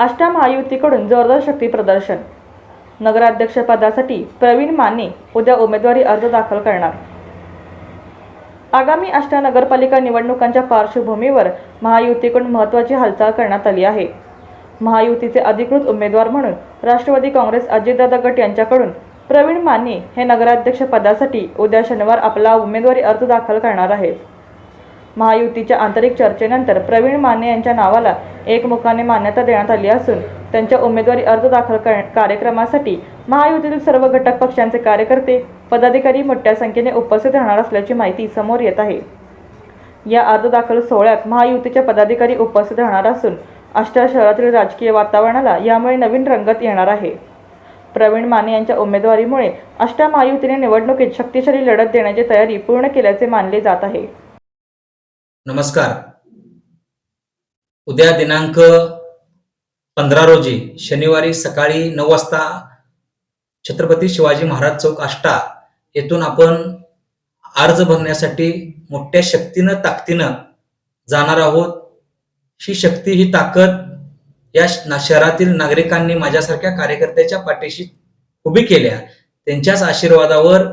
महायुतीकडून जोरदार शक्ती प्रदर्शन. नगराध्यक्षपदासाठी प्रवीण माने उद्या उमेदवारी अर्ज दाखल करणार. आगामी अष्टा नगरपालिका निवडणुकांच्या पार्श्वभूमीवर महायुतीकडून महत्त्वाची हालचाल करण्यात आली आहे. महायुतीचे अधिकृत उमेदवार म्हणून राष्ट्रवादी काँग्रेस अजितदादा गट यांच्याकडून प्रवीण माने हे नगराध्यक्षपदासाठी उद्या शनिवार आपला उमेदवारी अर्ज दाखल करणार आहेत. महायुतीच्या आंतरिक चर्चेनंतर प्रवीण माने यांच्या नावाला एकमुखाने मान्यता देण्यात आली असून त्यांच्या उमेदवारी अर्ज दाखल कर कार्यक्रमासाठी महायुतीतील सर्व घटक पक्षांचे कार्यकर्ते पदाधिकारी मोठ्या संख्येने उपस्थित राहणार असल्याची माहिती समोर येत आहे. या अर्ज दाखल सोहळ्यात महायुतीच्या पदाधिकारी उपस्थित राहणार असून अष्टा शहरातील राजकीय वातावरणाला यामुळे नवीन रंगत येणार आहे. प्रवीण माने यांच्या उमेदवारीमुळे अष्टा महायुतीने निवडणुकीत शक्तिशाली लढत देण्याची तयारी पूर्ण केल्याचे मानले जात आहे. नमस्कार. उद्या दिनांक पंधरा रोजी शनिवारी सकाळी नऊ वाजता छत्रपती शिवाजी महाराज चौक आष्टा येथून आपण अर्ज भरण्यासाठी मोठ्या शक्तीनं ताकदीनं जाणार आहोत. ही शक्ती ही ताकद या शहरातील नागरिकांनी माझ्यासारख्या कार्यकर्त्याच्या पाठीशी उभी केल्या. त्यांच्याच आशीर्वादावर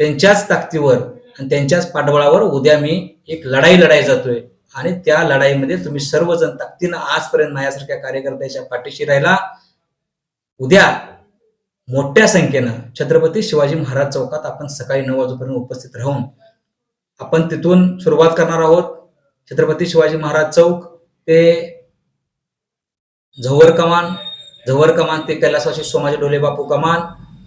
त्यांच्याच ताकदीवर आणि त्यांच्याच पाठबळावर उद्या मी एक लढाई लढाई जातोय. आणि त्या लढाईमध्ये तुम्ही सर्वजण ताकदीनं आजपर्यंत माझ्यासारख्या कार्यकर्त्याच्या पाठीशी राहिला. उद्या मोठ्या संख्येनं छत्रपती शिवाजी महाराज चौकात आपण सकाळी नऊ वाजेपर्यंत उपस्थित राहून आपण तिथून सुरुवात करणार आहोत. छत्रपती शिवाजी महाराज चौक ते झवर कमान झवर कमान ते कैलासवासी सोमाजी डोले बापू कमान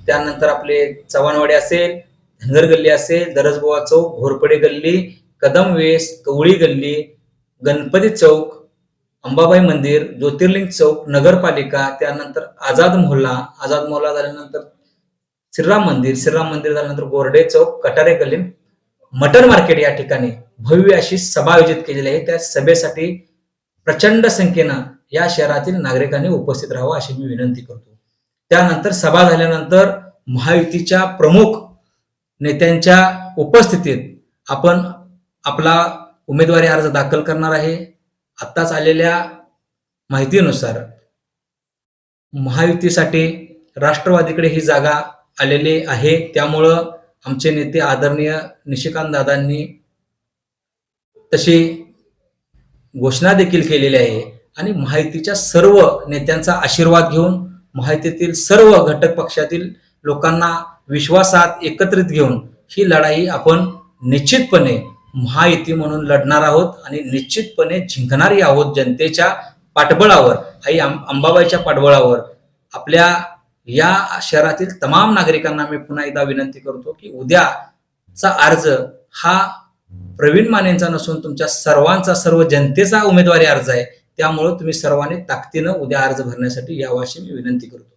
त्यानंतर आपले चव्हाणवाडी असेल धनगर गल्ली असेल दरजबोवा चौक घोरपडे गल्ली कदम वेस कवळी गल्ली गणपती चौक अंबाबाई मंदिर ज्योतिर्लिंग चौक नगरपालिका त्यानंतर आझाद मोहल्ला आझाद मोहल्ला झाल्यानंतर श्रीराम मंदिर श्रीराम मंदिर झाल्यानंतर गोरडे चौक कटारे गल्ली मटन मार्केट या ठिकाणी भव्य अशी सभा आयोजित केलेली आहे. त्या सभेसाठी प्रचंड संख्येनं या शहरातील नागरिकांनी उपस्थित राहावं अशी मी विनंती करतो. त्यानंतर सभा झाल्यानंतर महायुतीच्या प्रमुख नेत्यांच्या उपस्थितीत आपण आपला उमेदवारी अर्ज दाखल करणार आहे. आत्ताच आलेल्या माहितीनुसार महायुतीसाठी राष्ट्रवादीकडे ही जागा आलेली आहे. त्यामुळं आमचे नेते आदरणीय निशिकांत दादांनी तशी घोषणा देखील केलेली आहे. आणि माहितीच्या सर्व नेत्यांचा आशीर्वाद घेऊन माहितीतील सर्व घटक पक्षातील लोकांना विश्वासात एकत्रित घेऊन ही लढाई आपण निश्चितपणे महायुती म्हणून लढणार आहोत आणि निश्चितपणे जिंकणारी आहोत जनतेच्या पाठबळावर आई अंबाबाईच्या पाठबळावर. आपल्या या शहरातील तमाम नागरिकांना मी पुन्हा एकदा विनंती करतो की उद्याचा अर्ज हा प्रवीण मानेंचा नसून तुमच्या सर्वांचा सर्व जनतेचा उमेदवारी अर्ज आहे. त्यामुळं तुम्ही सर्वांनी ताकदीनं उद्या अर्ज भरण्यासाठी यावाशी मी विनंती करतो.